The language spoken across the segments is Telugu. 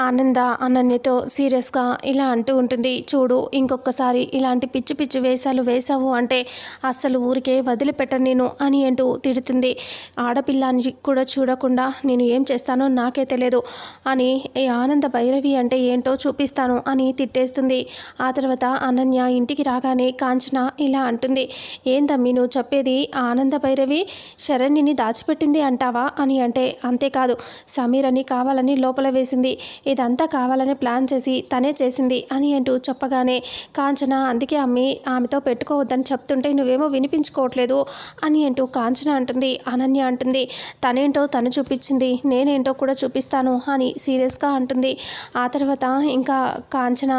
ఆనంద అనన్యతో సీరియస్గా ఇలా అంటూ ఉంటుంది. చూడు ఇంకొకసారి ఇలాంటి పిచ్చి పిచ్చి వేషాలు వేశావు అంటే అస్సలు ఊరికే వదిలిపెట్టను నేను అని అంటూ తిడుతుంది. ఆడపిల్లని కూడా చూడకుండా నేను ఏం చేస్తానో నాకే తెలియదు అని ఆనంద భైరవి అంటే ఏంటో చూపిస్తాను అని తిట్టేస్తుంది. ఆ తర్వాత అనన్య ఇంటికి రాగానే కాంచన ఇలా అంటుంది. ఏందమ్మి నువ్వు చెప్పేది ఆనంద భైరవి? శరణ్యని దాచిపెట్టింది అంటావా? అని అంటే అంతేకాదు సమీరని కావాలని లోపల వేసింది. ఇదంతా కావాలని ప్లాన్ చేసి తనే చేసింది అని అంటూ చెప్పగానే కాంచన అందుకే అమ్మి ఆమెతో పెట్టుకోవద్దని చెప్తుంటే నువ్వేమో వినిపించుకోవట్లేదు అని అంటూ కాంచన అంటుంది అనన్య అంటుంది తనేంటో తను చూపించింది నేనేంటో కూడా చూపిస్తాను అని సీరియస్గా అంటుంది. ఆ తర్వాత ఇంకా కాంచన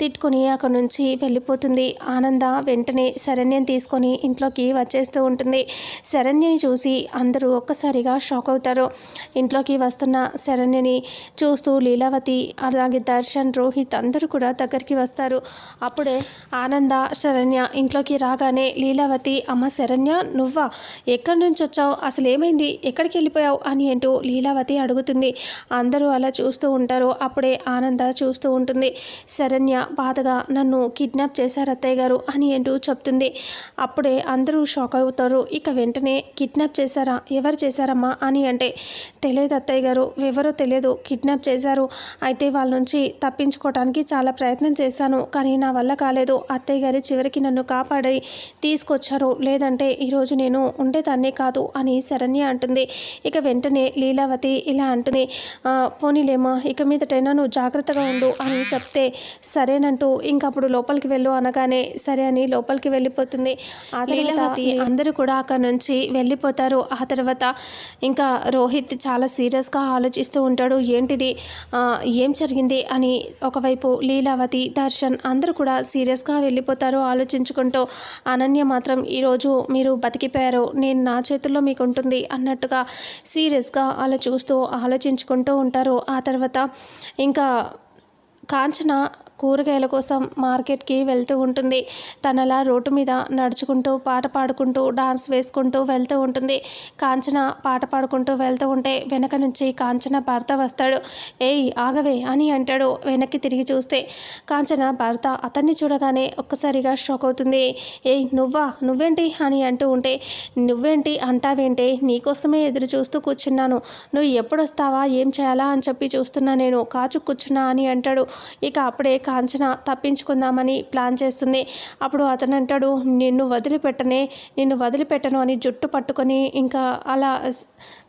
తిట్టుకుని అక్కడి నుంచి వెళ్ళిపోతుంది. ఆనంద వెంటనే శరణ్యం తీసుకొని ఇంట్లోకి వచ్చేస్తూ ఉంటుంది. శరణ్యని చూసి అందరూ ఒక్కసారిగా షాక్ అవుతారు. ఇంట్లోకి వస్తున్న శరణ్యని చూస్తూ లీలావతి అలాగే దర్శన్ రోహిత్ అందరూ కూడా దగ్గరికి వస్తారు. అప్పుడే ఆనంద శరణ్య ఇంట్లోకి రాగానే లీలావతి అమ్మ శరణ్య నువ్వా? ఎక్కడి నుంచి వచ్చావు? అసలు ఏమైంది? ఎక్కడికి వెళ్ళిపోయావు? అని అంటూ లీలావతి అడుగుతుంది. అందరూ అలా చూస్తూ ఉంటారు. అప్పుడే ఆనంద చూస్తూ ఉంటుంది. శరణ్య బాధగా నన్ను కిడ్నాప్ చేశారు అత్తయ్య గారు అని అంటూ చెప్తుంది. అప్పుడే అందరూ షాక్ అవుతారు. ఇక వెంటనే కిడ్నాప్ చేశారా? ఎవరు చేశారమ్మా? అని అంటే తెలియదు అత్తయ్య గారు. ఎవరో తెలియదు. కిడ్నాప్ చేశారు. అయితే వాళ్ళ నుంచి తప్పించుకోవడానికి చాలా ప్రయత్నం చేశాను కానీ నా వల్ల కాలేదు. అత్తయ్య గారి చివరికి నన్ను కాపాడి తీసుకొచ్చారు. లేదంటే ఈరోజు నేను ఉండేదాన్నే కాదు అని శరణ్య అంటుంది. ఇక వెంటనే లీలావతి ఇలా అంటుంది. "ఆ, పోనీలేమా ఇక మీదటైనా నువ్వు జాగ్రత్తగా ఉండు అని చెప్తే సరేనంటూ ఇంకప్పుడు లోపలికి వెళ్ళు అనగానే సరే అని లోపలికి వెళ్ళిపోతుంది. ఆ లీలావతి అందరూ కూడా అక్కడ నుంచి వెళ్ళిపోతారు. ఆ తర్వాత ఇంకా రోహిత్ చాలా సీరియస్గా ఆలోచిస్తూ ఉంటాడు. ఏంటిది? ఏం జరిగింది అని ఒకవైపు లీలావతి దర్శన్ అందరూ కూడా సీరియస్గా వెళ్ళిపోతారు ఆలోచించుకుంటూ అనన్య మాత్రం ఈరోజు మీరు బతికిపోయారు నేను నా చేతుల్లో మీకు ఉంటుంది అన్నట్టుగా సీరియస్గా అలా చూస్తూ ఆలోచించుకుంటూ ఉంటారు. ఆ తర్వాత ఇంకా కాంచన కూరగాయల కోసం మార్కెట్కి వెళ్తూ ఉంటుంది. తనలా రోడ్డు మీద నడుచుకుంటూ పాట పాడుకుంటూ డాన్స్ వేసుకుంటూ వెళ్తూ ఉంటుంది. కాంచన పాట పాడుకుంటూ వెళ్తూ ఉంటే వెనక నుంచి కాంచన భర్త వస్తాడు. ఏయ్ ఆగవే అని అంటాడు వెనక్కి తిరిగి చూస్తే. కాంచన భర్త అతన్ని చూడగానే ఒక్కసారిగా షాక్ అవుతుంది. ఏయ్ నువ్వా? నువ్వేంటి? అని అంటూ ఉంటే. నువ్వేంటి? అంటావేంటి? నీకోసమే ఎదురు చూస్తూ కూర్చున్నాను. నువ్వు ఎప్పుడు వస్తావా ఏం చేయాలా? అని చెప్పి చూస్తున్నా నేను. కాచు కూర్చున్నా అని అంటాడు. ఇక అప్పుడే కాంచన తప్పించుకుందామని ప్లాన్ చేస్తుంది. అప్పుడు అతను అంటాడు నిన్ను వదిలిపెట్టనే నిన్ను వదిలిపెట్టను అని జుట్టు పట్టుకొని ఇంకా అలా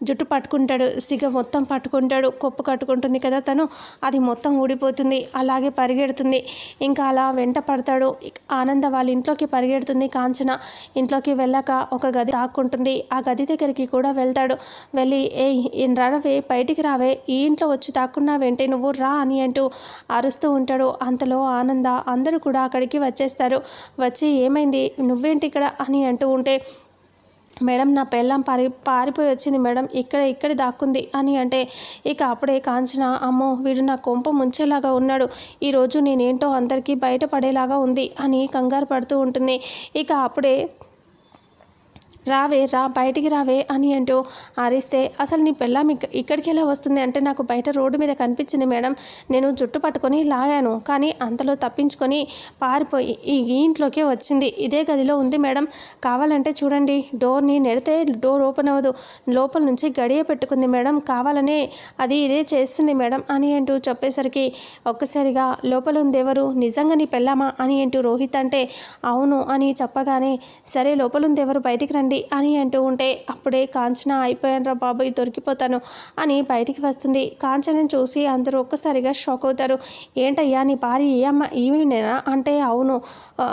జుట్టు పట్టుకుంటాడు. సిగ మొత్తం పట్టుకుంటాడు. కొప్పు కట్టుకుంటుంది కదా తను. అది మొత్తం ఊడిపోతుంది. అలాగే పరిగెడుతుంది. ఇంకా అలా వెంట పడతాడు. ఆనంద వాళ్ళ ఇంట్లోకి పరిగెడుతుంది కాంచన. ఇంట్లోకి వెళ్ళాక ఒక గది తాక్కుంటుంది ఆ గది దగ్గరికి కూడా వెళ్తాడు. వెళ్ళి ఏ రావే బయటికి రావే. ఈ ఇంట్లో వచ్చి తాక్కున్నావేంటి నువ్వు రా అని అంటూ అరుస్తూ ఉంటాడు. అంతలో ఆనంద అందరూ కూడా అక్కడికి వచ్చేస్తారు. వచ్చి ఏమైంది? నువ్వేంటి ఇక్కడ? అని అంటూ ఉంటే మేడం నా పెళ్ళం పారి పారిపోయి వచ్చింది మేడం. ఇక్కడ ఇక్కడ దాక్కుంది అని అంటే ఇక అప్పుడే కాంచన అమ్మో వీడు నా కొంప ముంచేలాగా ఉన్నాడు. ఈరోజు నేనేంటో అందరికీ బయటపడేలాగా ఉంది అని కంగారు పడుతూ ఉంటుంది. ఇక అప్పుడే రావే రా బయటికి రావే అని అంటూ అరిస్తే అసలు నీ పెళ్ళాం ఇక్కడికి ఎలా వస్తుంది? అంటే నాకు బయట రోడ్డు మీద కనిపించింది మేడం. నేను జుట్టు పట్టుకొని లాగాను. కానీ అంతలో తప్పించుకొని పారిపోయి ఈ ఇంట్లోకే వచ్చింది. ఇదే గదిలో ఉంది మేడం. కావాలంటే చూడండి. డోర్ని నెడితే డోర్ ఓపెన్ అవ్వదు. లోపల నుంచి గడియ పెట్టుకుంది మేడం. కావాలనే అది ఇదే చేస్తుంది మేడం అని అంటూ చెప్పేసరికి ఒక్కసారిగా లోపల ఉందెవరు ఎవరు? నిజంగా నీ పెళ్ళామా? అని అంటూ రోహిత్ అంటే అవును అని చెప్పగానే సరే లోపల ఉందెవరు బయటికి రండి. అని అంటూ ఉంటే అప్పుడే కాంచన అయిపోయాను బాబాయ్ దొరికిపోతాను అని బయటికి వస్తుంది. కాంచనని చూసి అందరూ ఒక్కసారిగా షాక్ అవుతారు. ఏంటయ్యా నీ భార్య ఏ అమ్మ ఈమెనేనా? అంటే అవును. ఆ,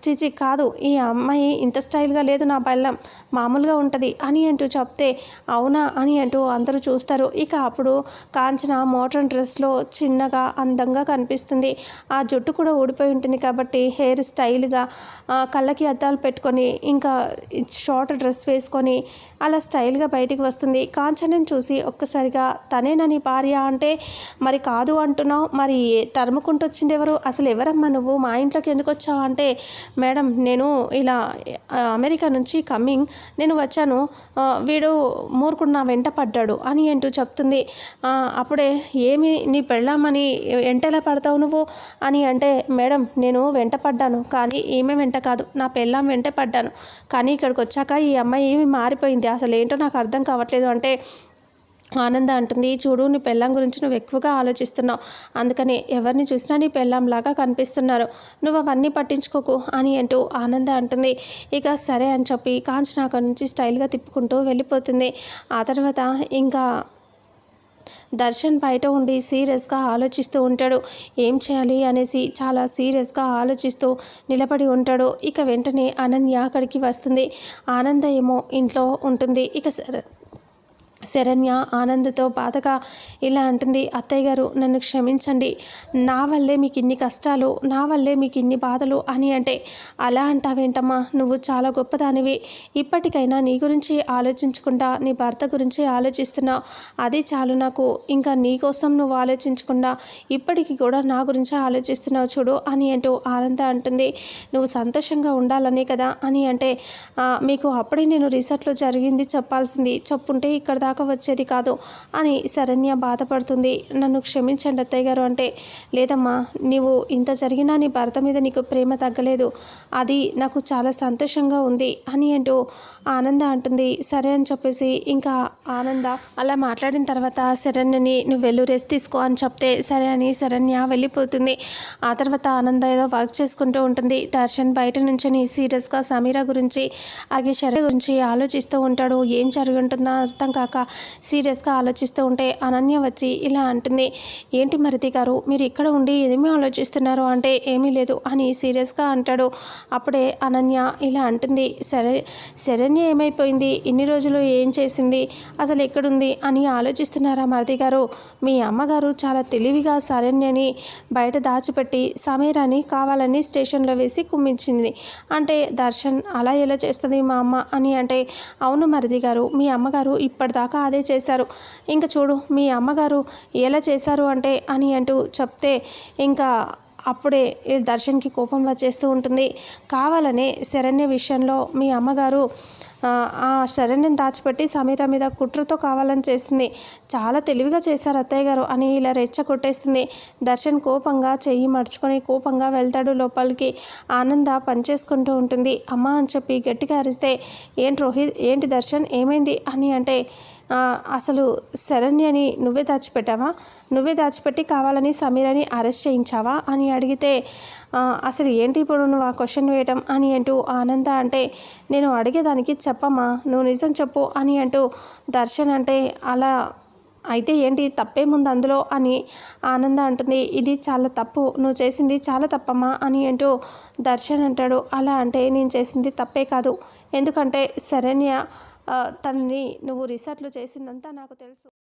చిచి కాదు. ఈ అమ్మాయి ఇంత స్టైల్గా లేదు నా బల్లం మామూలుగా ఉంటుంది అని అంటూ చెప్తే అవునా? అని అంటూ అందరూ చూస్తారు. ఇక అప్పుడు కాంచన మోడర్న్ డ్రెస్లో చిన్నగా అందంగా కనిపిస్తుంది. ఆ జుట్టు కూడా ఊడిపోయి ఉంటుంది కాబట్టి హెయిర్ స్టైల్గా ఆ, కళ్ళకి అద్దాలు పెట్టుకొని ఇంకా షార్ట్ షార్ట్ డ్రెస్ వేసుకొని అలా స్టైల్గా బయటికి వస్తుంది. కాంచనని చూసి ఒక్కసారిగా తనేనా నీ భార్య? అంటే మరి కాదు అంటున్నావు. మరి తరుముకుంటూ వచ్చింది ఎవరు అసలు ఎవరమ్మా నువ్వు? మా ఇంట్లోకి ఎందుకు వచ్చావు? అంటే మేడం నేను ఇలా అమెరికా నుంచి కమ్మింగ్. నేను వచ్చాను. వీడు మూర్ఖుడు నా వెంట పడ్డాడు అని ఏంటో చెప్తుంది. అప్పుడే ఏమి నీ పెళ్ళామని ఎంటెలా పడతావు నువ్వు? అని అంటే మేడం నేను వెంట పడ్డాను. కానీ ఈమె వెంట కాదు. నా పెళ్ళాం వెంట పడ్డాను. కానీ ఇక్కడికి వచ్చాక ఈ అమ్మాయి ఏమి మారిపోయింది? అసలు ఏంటో నాకు అర్థం కావట్లేదు. అంటే ఆనంద అంటుంది చూడు నీ పెళ్ళాం గురించి నువ్వు ఎక్కువగా ఆలోచిస్తున్నావు. అందుకని ఎవరిని చూసినా నీ పెళ్ళాంలాగా కనిపిస్తున్నారు. నువ్వు అవన్నీ పట్టించుకోకు అని అంటూ ఆనంద అంటుంది. ఇక సరే అని చెప్పి కాంచన అక్కడి నుంచి స్టైల్గా తిప్పుకుంటూ వెళ్ళిపోతుంది. ఆ తర్వాత ఇంకా దర్శన్ బయట ఉండి సీరియస్గా ఆలోచిస్తూ ఉంటాడు. ఏం చేయాలి అనేసి చాలా సీరియస్గా ఆలోచిస్తూ నిలబడి ఉంటాడు. ఇక వెంటనే అనన్య అక్కడికి వస్తుంది. ఆనంద ఏమో ఇంట్లో ఉంటుంది. ఇక సరే శరణ్య ఆనందతో బాధగా ఇలా అంటుంది అత్తయ్య గారు నన్ను క్షమించండి. నా వల్లే మీకు ఇన్ని కష్టాలు నా వల్లే మీకు ఇన్ని బాధలు అని అంటే అలా అంటావేంటమ్మా? నువ్వు చాలా గొప్పదానివి. ఇప్పటికైనా నీ గురించి ఆలోచించకుండా నీ భర్త గురించి ఆలోచిస్తున్నావు అది చాలు నాకు. ఇంకా నీ కోసం నువ్వు ఆలోచించకుండా ఇప్పటికీ కూడా నా గురించి ఆలోచిస్తున్నావు చూడు అని అంటూ ఆనంద అంటుంది. నువ్వు సంతోషంగా ఉండాలనే కదా అని అంటే మీకు అప్పుడే నేను రీసెర్చ్లో జరిగింది చెప్పాల్సింది. చెప్పుంటే ఇక్కడ దాకా వచ్చేది కాదు అని శరణ్య బాధపడుతుంది. నన్ను క్షమించండి అత్తయ్య గారు అంటే లేదమ్మా నీవు ఇంత జరిగినా నీ భర్త మీద నీకు ప్రేమ తగ్గలేదు. అది నాకు చాలా సంతోషంగా ఉంది అని అంటూ ఆనంద అంటుంది. సరే అని చెప్పేసి ఇంకా ఆనంద అలా మాట్లాడిన తర్వాత శరణ్యని నువ్వు వెళ్ళు రెస్ట్ తీసుకో అని చెప్తే సరే అని శరణ్య వెళ్ళిపోతుంది. ఆ తర్వాత ఆనంద ఏదో వర్క్ చేసుకుంటూ ఉంటుంది. దర్శన్ బయట నుంచి సీరియస్గా సమీరా గురించి అలాగే శరణ్య గురించి ఆలోచిస్తూ ఉంటాడు. ఏం జరిగి ఉంటుందో అర్థం కాక సీరియస్గా ఆలోచిస్తూ ఉంటే అనన్య వచ్చి ఇలా అంటుంది ఏంటి మరిది గారు మీరు ఇక్కడ ఉండి ఏమీ ఆలోచిస్తున్నారు? అంటే ఏమీ లేదు అని సీరియస్గా అంటాడు. అప్పుడే అనన్య ఇలా అంటుంది సరే శరణ్య ఏమైపోయింది? ఇన్ని రోజులు ఏం చేసింది? అసలు ఎక్కడుంది? అని ఆలోచిస్తున్నారా మరిది గారు? మీ అమ్మగారు చాలా తెలివిగా శరణ్యని బయట దాచిపెట్టి సమీరాని కావాలని స్టేషన్లో వేసి కుమ్మించింది. అంటే దర్శన్ అలా ఎలా చేస్తుంది మా అమ్మ అని అంటే అవును మరిది గారు మీ అమ్మగారు ఇప్పటిదాకా అదే చేశారు. ఇంకా చూడు మీ అమ్మగారు ఎలా చేశారు అంటే అని అంటూ చెప్తే ఇంకా అప్పుడే దర్శన్కి కోపం వచ్చేస్తూ ఉంటుంది. కావాలనే శరణ్య విషయంలో మీ అమ్మగారు ఆ, శరణ్యం దాచిపెట్టి సమీర మీద కుట్రతో కావాలని చేసింది. చాలా తెలివిగా చేశారు అత్తయ్య గారు అని ఇలా రెచ్చ కొట్టేస్తుంది. దర్శన్ కోపంగా చెయ్యి మడుచుకొని కోపంగా వెళ్తాడు లోపలికి. ఆనంద పనిచేసుకుంటూ ఉంటుంది. అమ్మ అని చెప్పి గట్టిగా అరిస్తే ఏంటి రోహిత్? ఏంటి దర్శన్? ఏమైంది? అని అంటే అసలు శరణ్యని నువ్వే దాచిపెట్టావా? నువ్వే దాచిపెట్టి కావాలని సమీరని అరెస్ట్ చేయించావా? అని అడిగితే అసలు ఏంటి ఇప్పుడు నువ్వు ఆ క్వశ్చన్ వేయటం అని అంటూ ఆనంద అంటే నేను అడిగేదానికి చెప్పమ్మా నువ్వు నిజం చెప్పు అని అంటూ దర్శన్ అంటే అలా అయితే ఏంటి తప్పేముంది అందులో అని ఆనంద అంటుంది ఇది చాలా తప్పు నువ్వు చేసింది చాలా తప్పమ్మా అని అంటూ దర్శన్ అంటాడు అలా అంటే నేను చేసింది తప్పే కాదు. ఎందుకంటే శరణ్య తనని నువ్వు రీసెర్చ్లు చేసిందంతా నాకు తెలుసు.